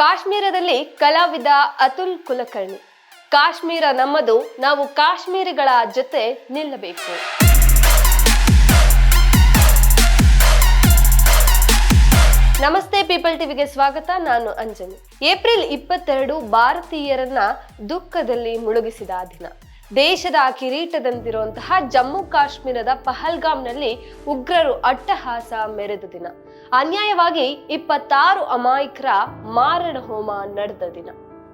ಕಾಶ್ಮೀರದಲ್ಲಿ ಕಲಾವಿದ ಅತುಲ್ ಕುಲಕರ್ಣಿ. ಕಾಶ್ಮೀರ ನಮ್ಮದು, ನಾವು ಕಾಶ್ಮೀರಿಗಳ ಜೊತೆ ನಿಲ್ಲಬೇಕು. ನಮಸ್ತೆ ಪೀಪಲ್ ಟಿವಿಗೆ ಸ್ವಾಗತ, ನಾನು ಅಂಜನಿ ಏಪ್ರಿಲ್ ಇಪ್ಪತ್ತೆರಡು ಭಾರತೀಯರನ್ನ ದುಃಖದಲ್ಲಿ ಮುಳುಗಿಸಿದ ದಿನ. ದೇಶದ ಕಿರೀಟದಂತಿರುವಂತಹ ಜಮ್ಮು ಕಾಶ್ಮೀರದ ಪಹಲ್ಗಾಮ್ನಲ್ಲಿ ಉಗ್ರರು ಅಟ್ಟಹಾಸ ಮೆರೆದ ದಿನ. ಅನ್ಯಾಯವಾಗಿ ಇಪ್ಪತ್ತಾರು ಅಮಾಯಕರ ಮಾರಣ ಹೋಮ ನಡೆದ ದಿನ.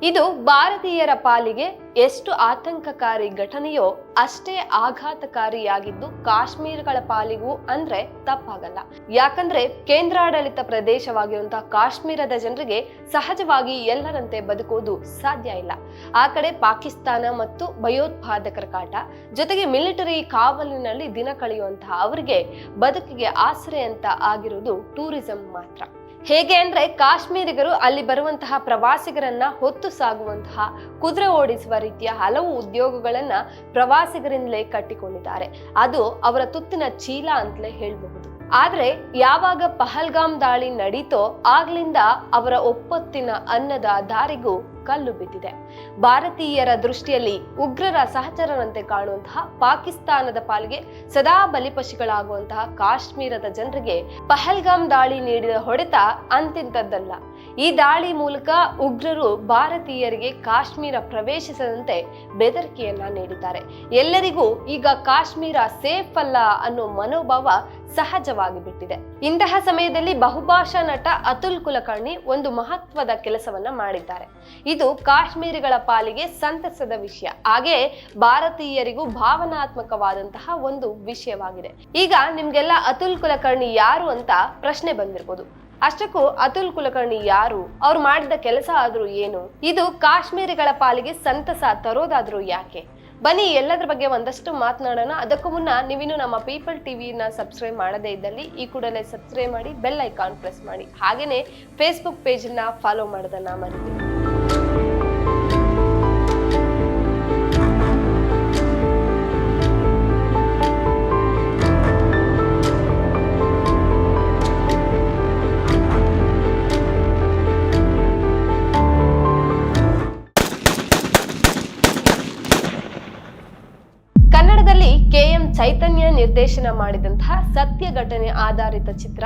ಇದು ಭಾರತೀಯರ ಪಾಲಿಗೆ ಎಷ್ಟು ಆತಂಕಕಾರಿ ಘಟನೆಯೋ ಅಷ್ಟೇ ಆಘಾತಕಾರಿಯಾಗಿದ್ದು ಕಾಶ್ಮೀರಗಳ ಪಾಲಿಗೂ ಅಂದ್ರೆ ತಪ್ಪಾಗಲ್ಲ. ಯಾಕಂದ್ರೆ ಕೇಂದ್ರಾಡಳಿತ ಪ್ರದೇಶವಾಗಿರುವಂತಹ ಕಾಶ್ಮೀರದ ಜನರಿಗೆ ಸಹಜವಾಗಿ ಎಲ್ಲರಂತೆ ಬದುಕುವುದು ಸಾಧ್ಯ ಇಲ್ಲ. ಆ ಕಡೆ ಪಾಕಿಸ್ತಾನ ಮತ್ತು ಭಯೋತ್ಪಾದಕರ ಕಾಟ, ಜೊತೆಗೆ ಮಿಲಿಟರಿ ಕಾವಲಿನಲ್ಲಿ ದಿನ ಕಳೆಯುವಂತಹ ಅವರಿಗೆ ಬದುಕಿಗೆ ಆಸರೆ ಅಂತ ಆಗಿರುವುದು ಟೂರಿಸಂ ಮಾತ್ರ. ಹೇಗೆ ಅಂದ್ರೆ ಕಾಶ್ಮೀರಿಗರು ಅಲ್ಲಿ ಬರುವಂತಹ ಪ್ರವಾಸಿಗರನ್ನ ಹೊತ್ತು ಸಾಗುವಂತಹ, ಕುದುರೆ ಓಡಿಸುವ ರೀತಿಯ ಹಲವು ಉದ್ಯೋಗಗಳನ್ನ ಪ್ರವಾಸಿಗರಿಂದಲೇ ಕಟ್ಟಿಕೊಂಡಿದ್ದಾರೆ. ಅದು ಅವರ ತುತ್ತಿನ ಚೀಲ ಅಂತಲೇ ಹೇಳಬಹುದು. ಆದ್ರೆ ಯಾವಾಗ ಪಹಲ್ಗಾಮ್ ದಾಳಿ ನಡೀತೋ ಆಗ್ಲಿಂದ ಅವರ ಒಪ್ಪತ್ತಿನ ಅನ್ನದ ದಾರಿಗೂ ಕಲ್ಲು ಬಿದ್ದಿದೆ. ಭಾರತೀಯರ ದೃಷ್ಟಿಯಲ್ಲಿ ಉಗ್ರರ ಸಹಚರರಂತೆ ಕಾಣುವಂತಹ ಪಾಕಿಸ್ತಾನದ ಪಾಲಿಗೆ ಸದಾ ಬಲಿಪಶುಗಳಾಗುವಂತಹ ಕಾಶ್ಮೀರದ ಜನರಿಗೆ ಪಹಲ್ಗಾಮ್ ದಾಳಿ ನೀಡಿದ ಹೊಡೆತ ಅಂತಿಂತದ್ದಲ್ಲ ಈ ದಾಳಿ ಮೂಲಕ ಉಗ್ರರು ಭಾರತೀಯರಿಗೆ ಕಾಶ್ಮೀರ ಪ್ರವೇಶಿಸದಂತೆ ಬೆದರಿಕೆಯನ್ನ ನೀಡಿದ್ದಾರೆ. ಎಲ್ಲರಿಗೂ ಈಗ ಕಾಶ್ಮೀರ ಸೇಫ್ ಅಲ್ಲ ಅನ್ನೋ ಮನೋಭಾವ ಸಹಜವಾಗಿ ಬಿಟ್ಟಿದೆ ಇಂತಹ ಸಮಯದಲ್ಲಿ ಬಹುಭಾಷಾ ನಟ ಅತುಲ್ ಕುಲಕರ್ಣಿ ಒಂದು ಮಹತ್ವದ ಕೆಲಸವನ್ನ ಮಾಡಿದ್ದಾರೆ. ಇದು ಕಾಶ್ಮೀರಿಗಳ ಪಾಲಿಗೆ ಸಂತಸದ ವಿಷಯ. ಹಾಗೆ ಭಾರತೀಯರಿಗೂ ಭಾವನಾತ್ಮಕವಾದಂತಹ ಒಂದು ವಿಷಯವಾಗಿದೆ. ಈಗ ನಿಮ್ಗೆಲ್ಲ ಅತುಲ್ ಕುಲಕರ್ಣಿ ಯಾರು ಅಂತ ಪ್ರಶ್ನೆ ಬಂದಿರ್ಬೋದು. ಅಷ್ಟಕ್ಕೂ ಅತುಲ್ ಕುಲಕರ್ಣಿ ಯಾರು? ಅವ್ರು ಮಾಡಿದ ಕೆಲಸ ಆದ್ರೂ ಏನು? ಇದು ಕಾಶ್ಮೀರಿಗಳ ಪಾಲಿಗೆ ಸಂತಸ ತರೋದಾದ್ರೂ ಯಾಕೆ? ಬನ್ನಿ, ಎಲ್ಲದ್ರ ಬಗ್ಗೆ ಒಂದಷ್ಟು ಮಾತನಾಡೋಣ. ಅದಕ್ಕೂ ಮುನ್ನ ನೀವಿನ್ನು ನಮ್ಮ ಪೀಪಲ್ ಟಿವಿನ ಸಬ್ಸ್ಕ್ರೈಬ್ ಮಾಡದೇ ಇದ್ದಲ್ಲಿ ಈ ಕೂಡಲೇ ಸಬ್ಸ್ಕ್ರೈಬ್ ಮಾಡಿ, ಬೆಲ್ ಐಕಾನ್ ಪ್ರೆಸ್ ಮಾಡಿ. ಹಾಗೇನೆ ಫೇಸ್ಬುಕ್ ಪೇಜನ್ನ ಫಾಲೋ ಮಾಡೋದನ್ನ ಮರಿಬೇಡಿ. ನಿರ್ದೇಶನ ಮಾಡಿದಂತಹ ಸತ್ಯ ಘಟನೆ ಆಧಾರಿತ ಚಿತ್ರ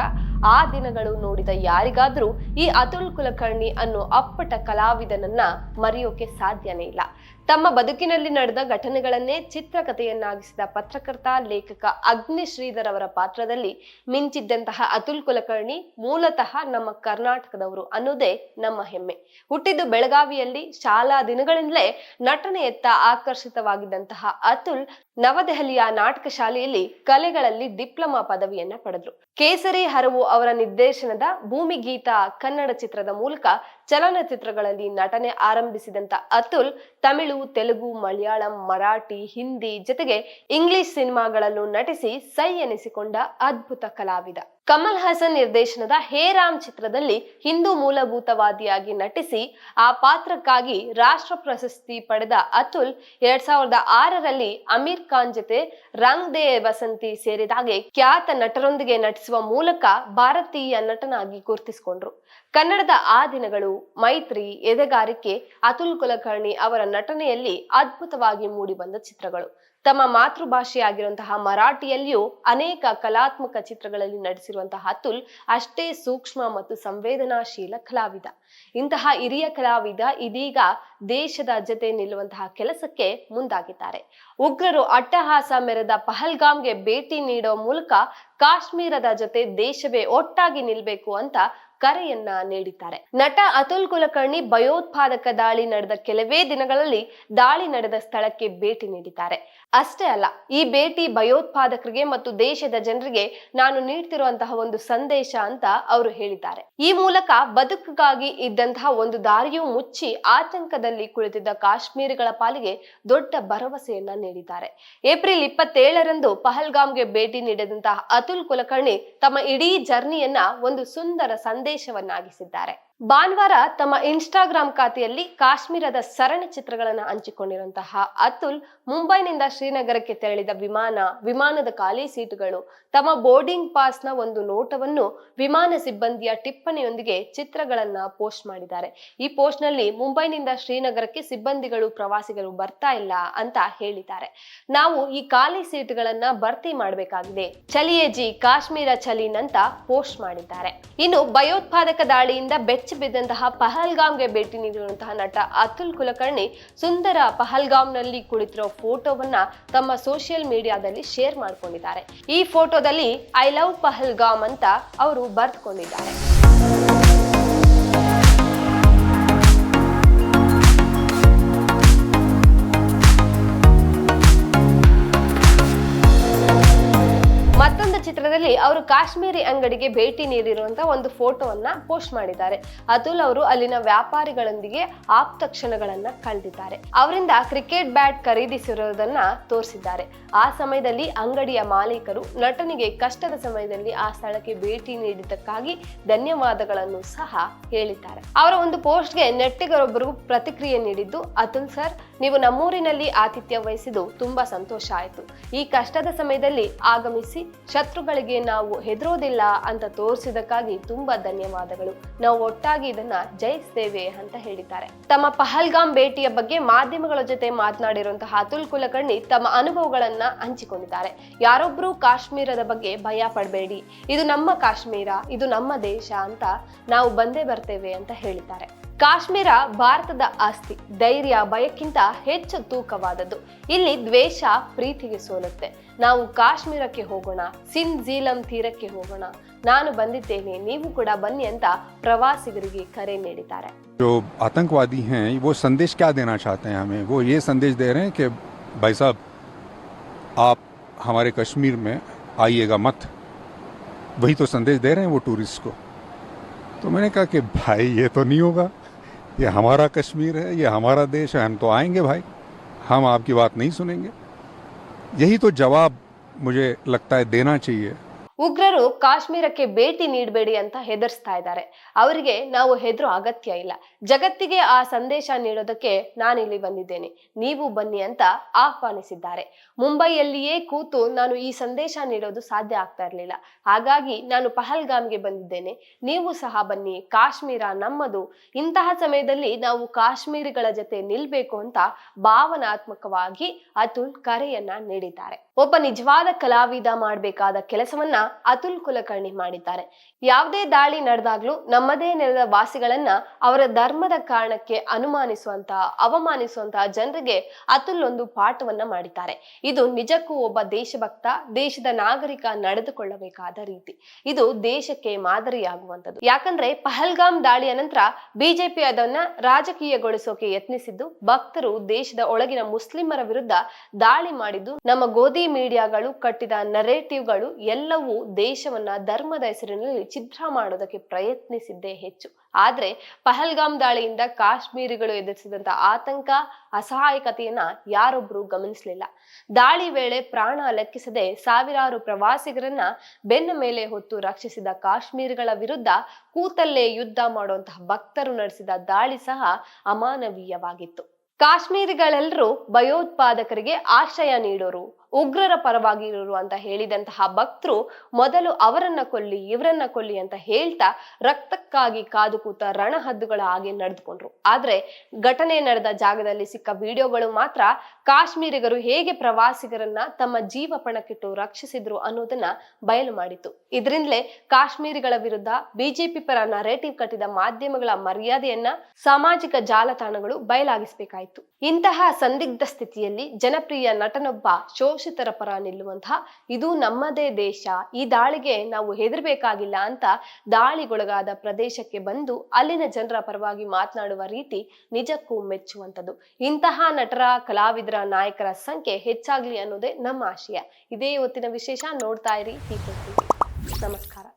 ಆ ದಿನಗಳು ನೋಡಿದ ಯಾರಿಗಾದ್ರೂ ಈ ಅತುಲ್ ಕುಲಕರ್ಣಿ ಅನ್ನೋ ಅಪ್ಪಟ ಕಲಾವಿದನನ್ನ ಮರೆಯೋಕೆ ಸಾಧ್ಯನೇ ಇಲ್ಲ. ತಮ್ಮ ಬದುಕಿನಲ್ಲಿ ನಡೆದ ಘಟನೆಗಳನ್ನೇ ಚಿತ್ರಕಥೆಯನ್ನಾಗಿಸಿದ ಪತ್ರಕರ್ತ, ಲೇಖಕ ಅಗ್ನಿ ಶ್ರೀಧರ್ ಅವರ ಪಾತ್ರದಲ್ಲಿ ಮಿಂಚಿದ್ದಂತಹ ಅತುಲ್ ಕುಲಕರ್ಣಿ ಮೂಲತಃ ನಮ್ಮ ಕರ್ನಾಟಕದವರು ಅನ್ನೋದೇ ನಮ್ಮ ಹೆಮ್ಮೆ. ಹುಟ್ಟಿದ್ದು ಬೆಳಗಾವಿಯಲ್ಲಿ ಶಾಲಾ ದಿನಗಳಿಂದಲೇ ನಟನೆಯತ್ತ ಆಕರ್ಷಿತವಾಗಿದ್ದಂತಹ ಅತುಲ್ ನವದೆಹಲಿಯ ನಾಟಕ ಶಾಲೆಯಲ್ಲಿ ಕಲೆಗಳಲ್ಲಿ ಡಿಪ್ಲೊಮಾ ಪದವಿಯನ್ನ ಪಡೆದ್ರು. ಕೇಸರಿ ಹರವು ಅವರ ನಿರ್ದೇಶನದ ಭೂಮಿಗೀತಾ ಕನ್ನಡ ಚಿತ್ರದ ಮೂಲಕ ಚಲನಚಿತ್ರಗಳಲ್ಲಿ ನಟನೆ ಆರಂಭಿಸಿದಂತ ಅತುಲ್ ತಮಿಳು, ತೆಲುಗು, ಮಲಯಾಳಂ, ಮರಾಠಿ, ಹಿಂದಿ ಜೊತೆಗೆ ಇಂಗ್ಲಿಷ್ ಸಿನಿಮಾಗಳಲ್ಲೂ ನಟಿಸಿ ಸೈ ಎನಿಸಿಕೊಂಡ ಅದ್ಭುತ ಕಲಾವಿದ. ಕಮಲ್ ಹಾಸನ್ ನಿರ್ದೇಶನದ ಹೇ ರಾಮ್ ಚಿತ್ರದಲ್ಲಿ ಹಿಂದೂ ಮೂಲಭೂತವಾದಿಯಾಗಿ ನಟಿಸಿ, ಆ ಪಾತ್ರಕ್ಕಾಗಿ ರಾಷ್ಟ್ರ ಪ್ರಶಸ್ತಿ ಪಡೆದ ಅತುಲ್ ಎರಡ್ ಸಾವಿರದ ಆರರಲ್ಲಿ ಅಮೀರ್ ಖಾನ್ ಜೊತೆ ರಂಗ್ ದೇ ವಸಂತಿ ಸೇರಿದಾಗೆ ಖ್ಯಾತ ನಟರೊಂದಿಗೆ ನಟಿಸುವ ಮೂಲಕ ಭಾರತೀಯ ನಟನಾಗಿ ಗುರುತಿಸಿಕೊಂಡ್ರು. ಕನ್ನಡದ ಆ ದಿನಗಳು ಮೈತ್ರಿ, ಎದೆಗಾರಿಕೆ, ಅತುಲ್ ಕುಲಕರ್ಣಿ ಅವರ ನಟನೆಯಲ್ಲಿ ಅದ್ಭುತವಾಗಿ ಮೂಡಿಬಂದ ಚಿತ್ರಗಳು. ತಮ್ಮ ಮಾತೃಭಾಷೆಯಾಗಿರುವಂತಹ ಮರಾಠಿಯಲ್ಲಿಯೂ ಅನೇಕ ಕಲಾತ್ಮಕ ಚಿತ್ರಗಳಲ್ಲಿ ನಟಿಸಿರುವಂತಹ ಅತುಲ್ ಅಷ್ಟೇ ಸೂಕ್ಷ್ಮ ಮತ್ತು ಸಂವೇದನಾಶೀಲ ಕಲಾವಿದ. ಇಂತಹ ಹಿರಿಯ ಕಲಾವಿದ ಇದೀಗ ದೇಶದ ಜತೆ ನಿಲ್ಲುವಂತಹ ಕೆಲಸಕ್ಕೆ ಮುಂದಾಗಿದ್ದಾರೆ. ಉಗ್ರರು ಅಟ್ಟಹಾಸ ಮೆರೆದ ಪಹಲ್ಗಾಮ್ಗೆ ಭೇಟಿ ನೀಡೋ ಮೂಲಕ ಕಾಶ್ಮೀರದ ಜೊತೆ ದೇಶವೇ ಒಟ್ಟಾಗಿ ನಿಲ್ಬೇಕು ಅಂತ ಕರೆಯನ್ನ ನೀಡಿದ್ದಾರೆ. ನಟ ಅತುಲ್ ಕುಲಕರ್ಣಿ ಭಯೋತ್ಪಾದಕ ದಾಳಿ ನಡೆದ ಕೆಲವೇ ದಿನಗಳಲ್ಲಿ ದಾಳಿ ನಡೆದ ಸ್ಥಳಕ್ಕೆ ಭೇಟಿ ನೀಡಿದ್ದಾರೆ. ಅಷ್ಟೇ ಅಲ್ಲ, ಈ ಭೇಟಿ ಭಯೋತ್ಪಾದಕರಿಗೆ ಮತ್ತು ದೇಶದ ಜನರಿಗೆ ನಾನು ನೀಡ್ತಿರುವಂತಹ ಒಂದು ಸಂದೇಶ ಅಂತ ಅವರು ಹೇಳಿದ್ದಾರೆ. ಈ ಮೂಲಕ ಬದುಕಿಗಾಗಿ ಇದ್ದಂತಹ ಒಂದು ದಾರಿಯೂ ಮುಚ್ಚಿ ಆತಂಕದಲ್ಲಿ ಕುಳಿತಿದ್ದ ಕಾಶ್ಮೀರಿಗಳ ಪಾಲಿಗೆ ದೊಡ್ಡ ಭರವಸೆಯನ್ನ ನೀಡಿದ್ದಾರೆ. ಏಪ್ರಿಲ್ ಇಪ್ಪತ್ತೇಳರಂದು ಪಹಲ್ಗಾಮ್ಗೆ ಭೇಟಿ ನೀಡಿದಂತಹ ಅತುಲ್ ಕುಲಕರ್ಣಿ ತಮ್ಮ ಇಡೀ ಜರ್ನಿಯನ್ನ ಒಂದು ಸುಂದರ ಸಂದೇಶವನ್ನಾಗಿಸಿದ್ದಾರೆ. ಭಾನುವಾರ ತಮ್ಮ ಇನ್ಸ್ಟಾಗ್ರಾಮ್ ಖಾತೆಯಲ್ಲಿ ಕಾಶ್ಮೀರದ ಸರಣಿ ಚಿತ್ರಗಳನ್ನು ಹಂಚಿಕೊಂಡಿರುವಂತಹ ಅತುಲ್ ಮುಂಬೈನಿಂದ ಶ್ರೀನಗರಕ್ಕೆ ತೆರಳಿದ ವಿಮಾನ, ವಿಮಾನದ ಖಾಲಿ ಸೀಟುಗಳು, ತಮ್ಮ ಬೋರ್ಡಿಂಗ್ ಪಾಸ್ನ ಒಂದು ನೋಟವನ್ನು ವಿಮಾನ ಸಿಬ್ಬಂದಿಯ ಟಿಪ್ಪಣಿಯೊಂದಿಗೆ ಚಿತ್ರಗಳನ್ನ ಪೋಸ್ಟ್ ಮಾಡಿದ್ದಾರೆ. ಈ ಪೋಸ್ಟ್ನಲ್ಲಿ ಮುಂಬೈನಿಂದ ಶ್ರೀನಗರಕ್ಕೆ ಸಿಬ್ಬಂದಿಗಳು, ಪ್ರವಾಸಿಗರು ಬರ್ತಾ ಇಲ್ಲ ಅಂತ ಹೇಳಿದ್ದಾರೆ. ನಾವು ಈ ಖಾಲಿ ಸೀಟುಗಳನ್ನ ಭರ್ತಿ ಮಾಡಬೇಕಾಗಿದೆ. ಚಲಿಯೇ ಜಿ, ಕಾಶ್ಮೀರ ಚಲೀನ್ ಅಂತ ಪೋಸ್ಟ್ ಮಾಡಿದ್ದಾರೆ. ಇನ್ನು ಭಯೋತ್ಪಾದಕ ದಾಳಿಯಿಂದ ಬೆಚ್ಚ ಬಿದ್ದಂತಹ ಪಹಲ್ಗಾಮ್ಗೆ ಭೇಟಿ ನೀಡಿರುವಂತಹ ನಟ ಅತುಲ್ ಕುಲಕರ್ಣಿ ಸುಂದರ ಪಹಲ್ಗಾಮ್ನಲ್ಲಿ ಕುಳಿತಿರೋ ಫೋಟೋವನ್ನ ತಮ್ಮ ಸೋಷಿಯಲ್ ಮೀಡಿಯಾದಲ್ಲಿ ಶೇರ್ ಮಾಡ್ಕೊಂಡಿದ್ದಾರೆ. ಈ ಫೋಟೋದಲ್ಲಿ ಐ ಲವ್ ಪಹಲ್ಗಾಮ್ ಅಂತ ಅವರು ಬರ್ದ್ಕೊಂಡಿದ್ದಾರೆ. ಚಿತ್ರದಲ್ಲಿ ಅವರು ಕಾಶ್ಮೀರಿ ಅಂಗಡಿಗೆ ಭೇಟಿ ನೀಡಿರುವಂತಹ ಒಂದು ಫೋಟೋವನ್ನ ಪೋಸ್ಟ್ ಮಾಡಿದ್ದಾರೆ. ಅತುಲ್ ಅವರು ಅಲ್ಲಿನ ವ್ಯಾಪಾರಿಗಳೊಂದಿಗೆ ಆಪ್ತ ಕ್ಷಣಗಳನ್ನ ಕಳೆದಿದ್ದಾರೆ. ಅವರಿಂದ ಕ್ರಿಕೆಟ್ ಬ್ಯಾಟ್ ಖರೀದಿಸಿರುವುದನ್ನ ತೋರಿಸಿದ್ದಾರೆ. ಆ ಸಮಯದಲ್ಲಿ ಅಂಗಡಿಯ ಮಾಲೀಕರು ನಟನಿಗೆ ಕಷ್ಟದ ಸಮಯದಲ್ಲಿ ಆ ಸ್ಥಳಕ್ಕೆ ಭೇಟಿ ನೀಡಿದ್ದಕ್ಕಾಗಿ ಧನ್ಯವಾದಗಳನ್ನು ಸಹ ಹೇಳಿದ್ದಾರೆ. ಅವರ ಒಂದು ಪೋಸ್ಟ್ಗೆ ನೆಟ್ಟಿಗರೊಬ್ಬರು ಪ್ರತಿಕ್ರಿಯೆ ನೀಡಿದ್ದು, ಅತುಲ್ ಸರ್ ನೀವು ನಮ್ಮೂರಿನಲ್ಲಿ ಆತಿಥ್ಯ ವಹಿಸಿದ್ದು ತುಂಬಾ ಸಂತೋಷ ಆಯಿತು. ಈ ಕಷ್ಟದ ಸಮಯದಲ್ಲಿ ಆಗಮಿಸಿ ಶತ್ರುಗಳಿಗೆ ನಾವು ಹೆದರೋದಿಲ್ಲ ಅಂತ ತೋರಿಸಿದಕ್ಕಾಗಿ ತುಂಬಾ ಧನ್ಯವಾದಗಳು. ನಾವು ಒಟ್ಟಾಗಿ ಇದನ್ನ ಜಯಿಸ್ತೇವೆ ಅಂತ ಹೇಳಿದ್ದಾರೆ. ತಮ್ಮ ಪಹಲ್ಗಾಮ್ ಭೇಟಿಯ ಬಗ್ಗೆ ಮಾಧ್ಯಮಗಳ ಜೊತೆ ಮಾತನಾಡಿರುವಂತಹ ಅತುಲ್ ಕುಲಕರ್ಣಿ ತಮ್ಮ ಅನುಭವಗಳನ್ನ ಹಂಚಿಕೊಂಡಿದ್ದಾರೆ. ಯಾರೊಬ್ರು ಕಾಶ್ಮೀರದ ಬಗ್ಗೆ ಭಯ ಪಡಬೇಡಿ. ಇದು ನಮ್ಮ ಕಾಶ್ಮೀರ, ಇದು ನಮ್ಮ ದೇಶ ಅಂತ ನಾವು ಬಂದೇ ಬರ್ತೇವೆ ಅಂತ ಹೇಳಿದ್ದಾರೆ. ಕಾಶ್ಮೀರ ಭಾರತದ ಆಸ್ತಿ ಧೈರ್ಯ ಭಯಕ್ಕಿಂತ ಹೆಚ್ಚು ತೂಕವಾದದ್ದು ಇಲ್ಲಿ ದ್ವೇಷ ಪ್ರೀತಿಗೆ ಸೋಲುತ್ತೆ ನಾವು ಕಾಶ್ಮೀರಕ್ಕೆ ಹೋಗೋಣ ಸಿಂಧ್ ಜೀಲಂ ತೀರಕ್ಕೆ ಹೋಗೋಣ ನಾನು ಬಂದಿದ್ದೇನೆ ನೀವು ಕೂಡ ಬನ್ನಿ ಅಂತ ಪ್ರವಾಸಿಗರಿಗೆ ಕರೆ ನೀಡಿದ್ದಾರೆ जो आतंकवादी हैं वो संदेश क्या देना चाहते हैं हमें वो ये संदेश दे रहे हैं कि भाई साहब आप हमारे कश्मीर में आइएगा मत वही तो संदेश दे रहे हैं वो टूरिस्ट को तो मैंने कहा कि भाई ये तो नहीं होगा ये हमारा कश्मीर है, ये हमारा देश है, हम तो आएँगे भाई। हम आपकी बात नहीं सुनेंगे। यही तो जवाब मुझे लगता है देना चाहिए। ಉಗ್ರರು ಕಾಶ್ಮೀರಕ್ಕೆ ಭೇಟಿ ನೀಡಬೇಡಿ ಅಂತ ಹೆದರ್ಸ್ತಾ ಇದ್ದಾರೆ. ಅವರಿಗೆ ನಾವು ಹೆದರು ಅಗತ್ಯ ಇಲ್ಲ. ಜಗತ್ತಿಗೆ ಆ ಸಂದೇಶ ನೀಡೋದಕ್ಕೆ ನಾನಿಲ್ಲಿ ಬಂದಿದ್ದೇನೆ. ನೀವು ಬನ್ನಿ ಅಂತ ಆಹ್ವಾನಿಸಿದ್ದಾರೆ. ಮುಂಬೈಯಲ್ಲಿಯೇ ಕೂತು ನಾನು ಈ ಸಂದೇಶ ನೀಡೋದು ಸಾಧ್ಯ ಆಗ್ತಾ ಇರಲಿಲ್ಲ. ಹಾಗಾಗಿ ನಾನು ಪಹಲ್ಗಾಮ್ಗೆ ಬಂದಿದ್ದೇನೆ. ನೀವು ಸಹ ಬನ್ನಿ. ಕಾಶ್ಮೀರ ನಮ್ಮದು. ಇಂತಹ ಸಮಯದಲ್ಲಿ ನಾವು ಕಾಶ್ಮೀರಿಗಳ ಜೊತೆ ನಿಲ್ಬೇಕು ಅಂತ ಭಾವನಾತ್ಮಕವಾಗಿ ಅತುಲ್ ಕರೆಯನ್ನ ನೀಡಿದ್ದಾರೆ. ಒಬ್ಬ ನಿಜವಾದ ಕಲಾವಿದ ಮಾಡಬೇಕಾದ ಕೆಲಸವನ್ನ ಅತುಲ್ ಕುಲಕರ್ಣಿ ಮಾಡಿದ್ದಾರೆ. ಯಾವುದೇ ದಾಳಿ ನಡೆದಾಗ್ಲೂ ನಮ್ಮದೇ ನೆಲದ ವಾಸಿಗಳನ್ನ ಅವರ ಧರ್ಮದ ಕಾರಣಕ್ಕೆ ಅನುಮಾನಿಸುವಂತಹ ಅವಮಾನಿಸುವಂತಹ ಜನರಿಗೆ ಅತುಲ್ ಒಂದು ಪಾಠವನ್ನ ಮಾಡಿದ್ದಾರೆ. ಇದು ನಿಜಕ್ಕೂ ಒಬ್ಬ ದೇಶಭಕ್ತ, ದೇಶದ ನಾಗರಿಕ ನಡೆದುಕೊಳ್ಳಬೇಕಾದ ರೀತಿ. ಇದು ದೇಶಕ್ಕೆ ಮಾದರಿಯಾಗುವಂಥದ್ದು. ಯಾಕಂದ್ರೆ ಪಹಲ್ಗಾಮ್ ದಾಳಿಯ ನಂತರ ಬಿಜೆಪಿ ಅದನ್ನ ರಾಜಕೀಯಗೊಳಿಸೋಕೆ ಯತ್ನಿಸಿದ್ದು, ಭಕ್ತರು ದೇಶದ ಒಳಗಿನ ಮುಸ್ಲಿಮರ ವಿರುದ್ಧ ದಾಳಿ ಮಾಡಿದ್ದು, ನಮ್ಮ ಗೋಧಿ ಮೀಡಿಯಾಗಳು ಕಟ್ಟಿದ ನರೇಟಿವ್ಗಳು ಎಲ್ಲವೂ ದೇಶವನ್ನ ಧರ್ಮದ ಹೆಸರಿನಲ್ಲಿ ಛಿದ್ರ ಮಾಡೋದಕ್ಕೆ ಪ್ರಯತ್ನಿಸಿದ್ದೇ ಹೆಚ್ಚು. ಆದ್ರೆ ಪಹಲ್ಗಾಮ್ ದಾಳಿಯಿಂದ ಕಾಶ್ಮೀರಿಗಳು ಎದುರಿಸಿದಂತ ಆತಂಕ, ಅಸಹಾಯಕತೆಯನ್ನ ಯಾರೊಬ್ರು ಗಮನಿಸಲಿಲ್ಲ. ದಾಳಿ ವೇಳೆ ಪ್ರಾಣ ಲೆಕ್ಕಿಸದೆ ಸಾವಿರಾರು ಪ್ರವಾಸಿಗರನ್ನ ಬೆನ್ನ ಮೇಲೆ ಹೊತ್ತು ರಕ್ಷಿಸಿದ ಕಾಶ್ಮೀರಿಗಳ ವಿರುದ್ಧ ಕೂತಲ್ಲೇ ಯುದ್ಧ ಮಾಡುವಂತಹ ಭಕ್ತರು ನಡೆಸಿದ ದಾಳಿ ಸಹ ಅಮಾನವೀಯವಾಗಿತ್ತು. ಕಾಶ್ಮೀರಿಗಳೆಲ್ಲರೂ ಭಯೋತ್ಪಾದಕರಿಗೆ ಆಶ್ರಯ ನೀಡೋರು, ಉಗ್ರರ ಪರವಾಗಿರೋರು ಅಂತ ಹೇಳಿದಂತಹ ಭಕ್ತರು ಮೊದಲು ಅವರನ್ನ ಕೊಲ್ಲಿ, ಇವರನ್ನ ಕೊಲ್ಲಿ ಅಂತ ಹೇಳ್ತಾ ರಕ್ತಕ್ಕಾಗಿ ಕಾದು ಕೂತ ರಣಹದ್ದುಗಳ ಹಾಗೆ ನಡೆದುಕೊಂಡ್ರು. ಆದ್ರೆ ಘಟನೆ ನಡೆದ ಜಾಗದಲ್ಲಿ ಸಿಕ್ಕ ವಿಡಿಯೋಗಳು ಮಾತ್ರ ಕಾಶ್ಮೀರಿಗರು ಹೇಗೆ ಪ್ರವಾಸಿಗರನ್ನ ತಮ್ಮ ಜೀವ ಪಣಕ್ಕಿಟ್ಟು ರಕ್ಷಿಸಿದ್ರು ಅನ್ನೋದನ್ನ ಬಯಲು ಮಾಡಿತು ಇದರಿಂದಲೇ ಕಾಶ್ಮೀರಿಗಳ ವಿರುದ್ಧ ಬಿಜೆಪಿ ಪರ ನರೇಟಿವ್ ಕಟ್ಟಿದ ಮಾಧ್ಯಮಗಳ ಮರ್ಯಾದೆಯನ್ನ ಸಾಮಾಜಿಕ ಜಾಲತಾಣಗಳು ಬಯಲಾಗಿಸಬೇಕಾಯಿತು. ಇಂತಹ ಸಂದಿಗ್ಧ ಸ್ಥಿತಿಯಲ್ಲಿ ಜನಪ್ರಿಯ ನಟನೊಬ್ಬ ಶೋಷಿತರ ಪರ ನಿಲ್ಲುವಂತಹ ಇದು ನಮ್ಮದೇ ದೇಶ, ಈ ದಾಳಿಗೆ ನಾವು ಹೆದರ್ಬೇಕಾಗಿಲ್ಲ ಅಂತ ದಾಳಿಗೊಳಗಾದ ಪ್ರದೇಶಕ್ಕೆ ಬಂದು ಅಲ್ಲಿನ ಜನರ ಪರವಾಗಿ ಮಾತನಾಡುವ ರೀತಿ ನಿಜಕ್ಕೂ ಮೆಚ್ಚುವಂಥದ್ದು. ಇಂತಹ ನಟರ, ಕಲಾವಿದರ ನಾಯಕರ ಸಂಖ್ಯೆ ಹೆಚ್ಚಾಗ್ಲಿ ಅನ್ನೋದೇ ನಮ್ಮ ಆಶಯ. ಇದೇ ಇವತ್ತಿನ ವಿಶೇಷ ನೋಡ್ತಾ ಇರಿ. ನಮಸ್ಕಾರ.